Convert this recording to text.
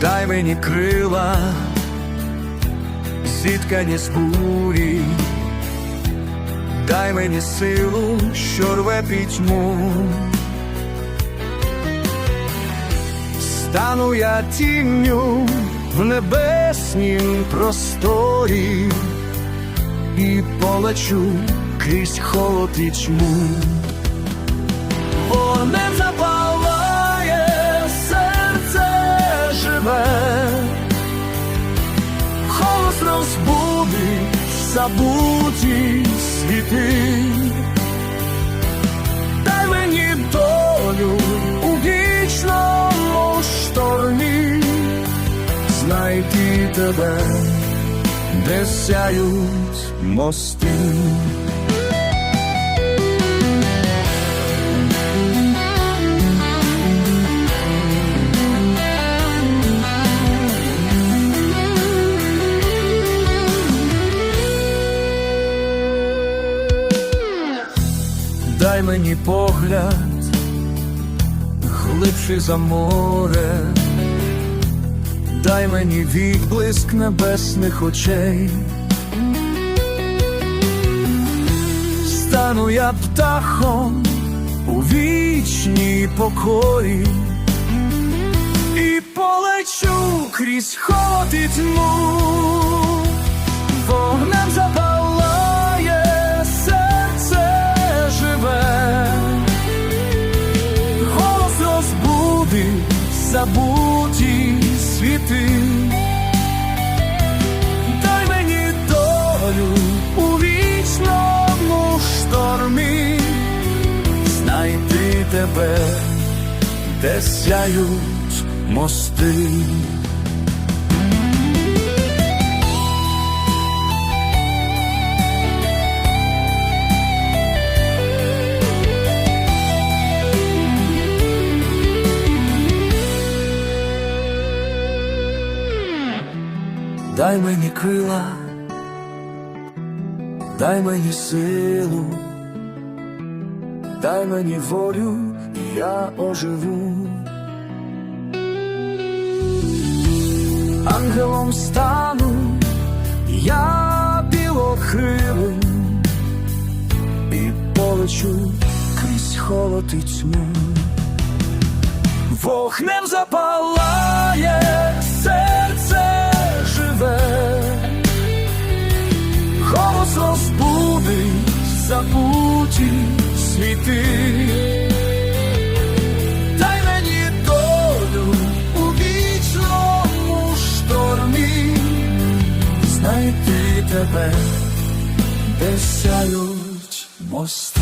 Дай мені крила, зіткані з бурі, дай мені силу, що рве пітьму. Стану я тінню в небеснім просторі і полечу крізь холод і тьму. Вогнем запалає серце живе, голос розбудить забуті світи. Знайти тебе, де сяють мости. Дай мені погляд, глибший за море, дай мені відблиск небесних очей. Стану я птахом у вічній покої і полечу крізь холод і тьму, забуті світи. Дай мені долю у вічному штормі, знайти тебе, де сяють мости. Дай мені крила, дай мені силу, дай мені волю, і я оживу. Ангелом стану, я білокрилим і полечу крізь холод і тьму. Вогнем запалає серце забуті світи. Дай мені у вічному штормі, знайти тебе, де сяють мости.